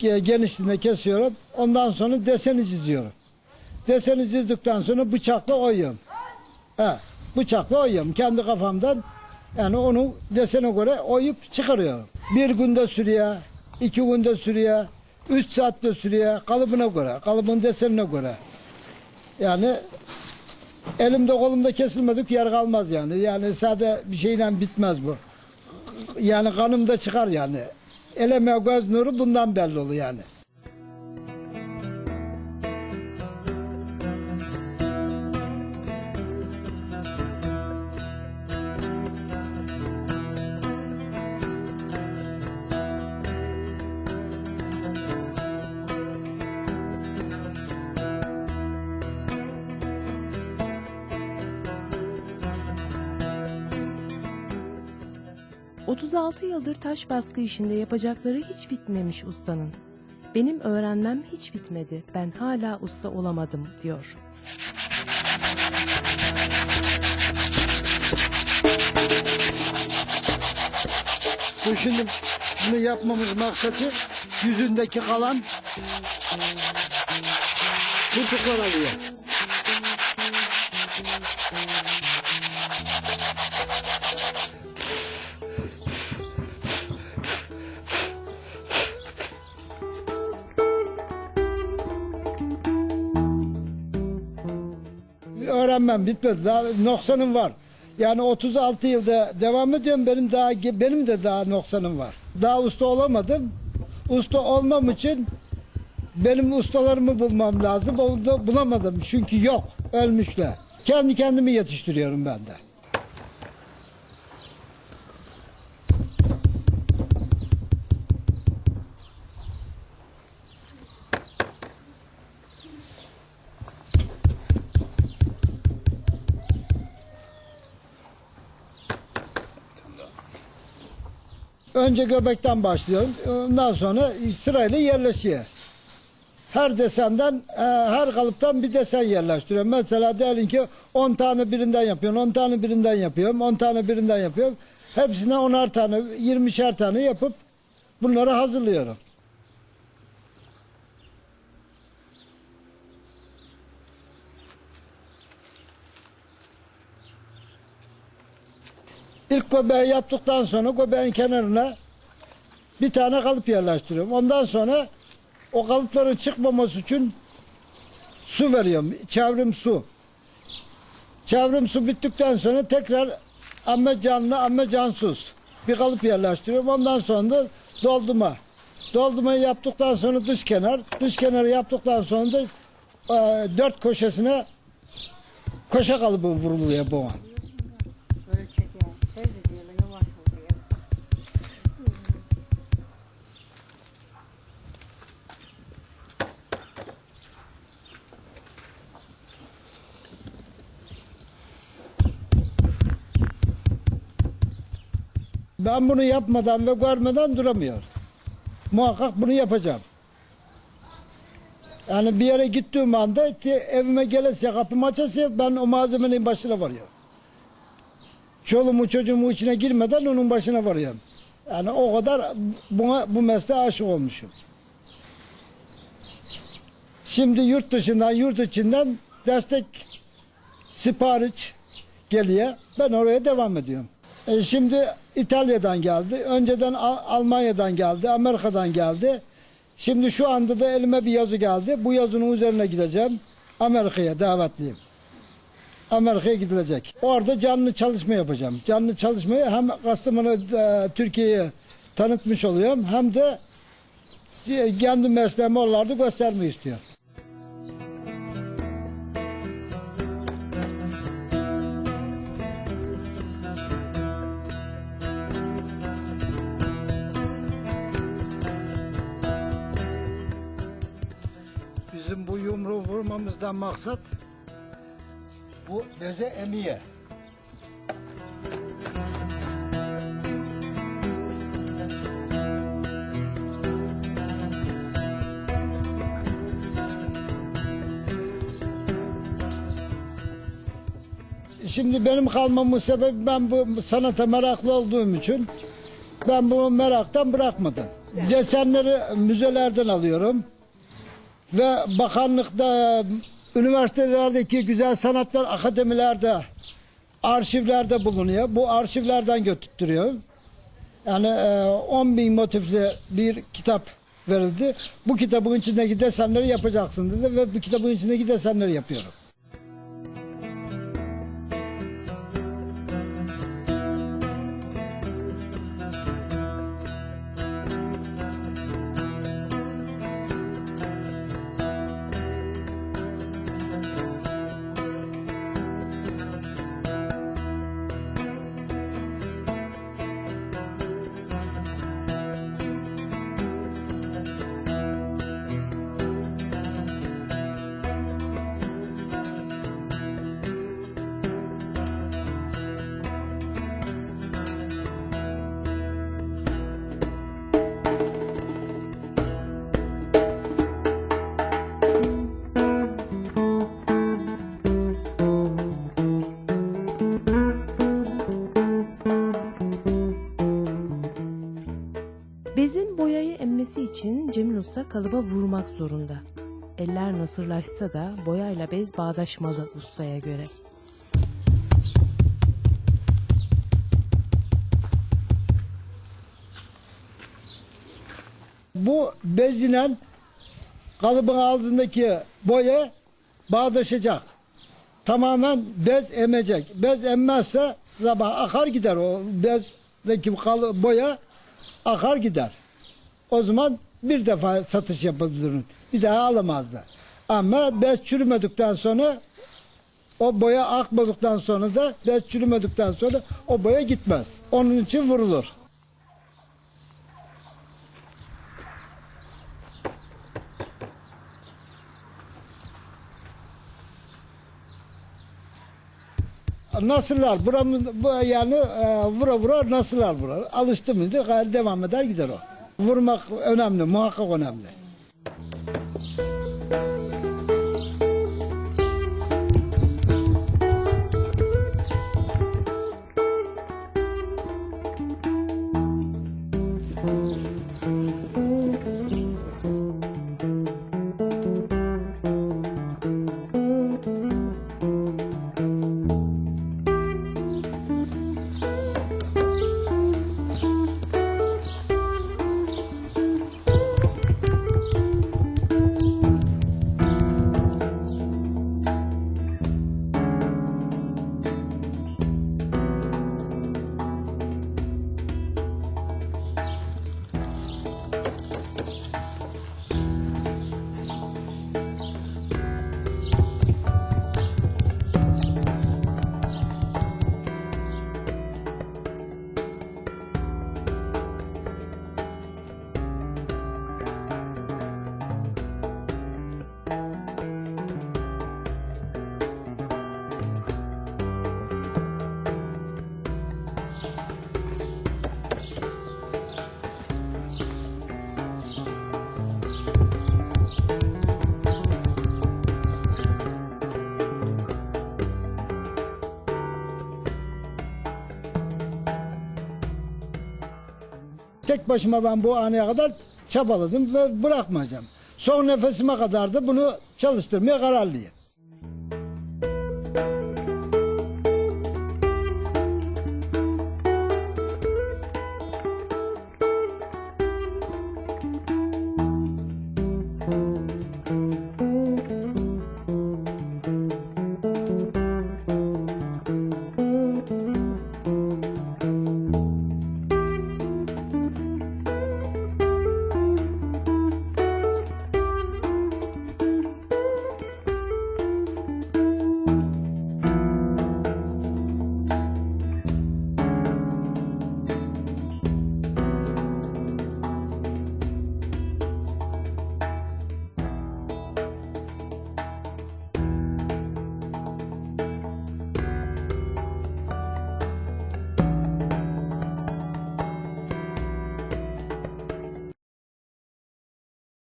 ge- genişliğinde kesiyorum. Ondan sonra deseni çiziyorum. Deseni çizdikten sonra bıçakla oyuyorum. He, bıçakla oyuyorum. Kendi kafamdan yani onu desene göre oyup çıkarıyorum. Bir günde sürüyor, iki günde sürüyor, üç saatte sürüyor. Kalıbına göre, kalıbın desenine göre. Yani elimde kolumda kesilmedik yer kalmaz yani. Yani sade bir şeyle bitmez bu. Yani kanımda çıkar yani. Eleme göz nuru bundan belli oluyor yani. 36 yıldır taş baskı işinde yapacakları hiç bitmemiş ustanın. Benim öğrenmem hiç bitmedi. Ben hala usta olamadım diyor. Bu şimdi bunu yapmamız maksatı yüzündeki kalan kurtuklar alıyor. Öğrenmem bitmedi. Daha noksanım var. Yani 36 yılda devam ediyorum. Benim daha benim de daha noksanım var. Daha usta olamadım. Usta olmam için benim ustalarımı bulmam lazım. Onu da bulamadım. Çünkü yok. Ölmüşler. Kendi kendimi yetiştiriyorum ben de. Önce göbekten başlıyorum. Ondan sonra sırayla yerleşiyor. Her desenden, e, her kalıptan bir desen yerleştiriyorum. Mesela diyelim ki 10 tane birinden yapıyorum, 10 tane birinden yapıyorum, 10 tane birinden yapıyorum. Hepsine 10'ar tane, 20'şer tane yapıp bunları hazırlıyorum. İlk göbeği yaptıktan sonra göbeğin kenarına bir tane kalıp yerleştiriyorum. Ondan sonra o kalıpların çıkmaması için su veriyorum. Çevrim su. Çevrim su bittikten sonra tekrar amme canlı amme cansız bir kalıp yerleştiriyorum. Ondan sonra da doldurma. Doldumayı yaptıktan sonra dış kenar. Dış kenarı yaptıktan sonra da e, dört köşesine köşe kalıbı vuruluyor bu. Ben bunu yapmadan ve görmeden duramıyorum. Muhakkak bunu yapacağım. Yani bir yere gittiğim anda evime gelirse kapımı açarsa ben o malzemenin başına varıyorum. Çoluğumu çocuğumu içine girmeden onun başına varıyorum. Yani o kadar buna bu mesleğe aşık olmuşum. Şimdi yurt dışından yurt içinden destek sipariş geliyor. Ben oraya devam ediyorum. E şimdi İtalya'dan geldi. Önceden Al- Almanya'dan geldi. Amerika'dan geldi. Şimdi şu anda da elime bir yazı geldi. Bu yazının üzerine gideceğim. Amerika'ya davetliyim. Amerika'ya gidilecek. Orada canlı çalışma yapacağım. Canlı çalışmayı hem Kastamonu e, Türkiye'ye tanıtmış oluyorum hem de e, kendi mesleğimi oralarda göstermeyi istiyorum. Vurmamızdan maksat bu beze emiye. Şimdi benim kalmamın sebebi ben bu sanata meraklı olduğum için ben bu meraktan bırakmadım. Desenleri müzelerden alıyorum. Ve bakanlıkta, üniversitelerdeki güzel sanatlar akademilerde, arşivlerde bulunuyor. Bu arşivlerden götürtüyor. Yani e, 10 bin motifli bir kitap verildi. Bu kitabın içindeki desenleri yapacaksın dedi ve bu kitabın içindeki desenleri yapıyorum. Emmesi için Cemil Usta kalıba vurmak zorunda. Eller nasırlaşsa da boyayla bez bağdaşmalı ustaya göre. Bu bezinen kalıbın altındaki boya bağdaşacak. Tamamen bez emecek. Bez emmezse sabah akar gider o bezdeki boya akar gider. O zaman bir defa satış yapabilir. Bir daha alamazlar. Ama bez çürümedikten sonra o boya akmadıktan sonra da bez çürümedikten sonra o boya gitmez. Onun için vurulur. Nasırlar, buramın, bu yani e, vura vura nasırlar vura. Alıştı mıydı devam eder gider o. Vurmak önemli, muhakkak önemli. Gracias. Tek başıma ben bu aneye kadar çabaladım ve bırakmayacağım. Son nefesime kadar da bunu çalıştırmaya kararlıyım.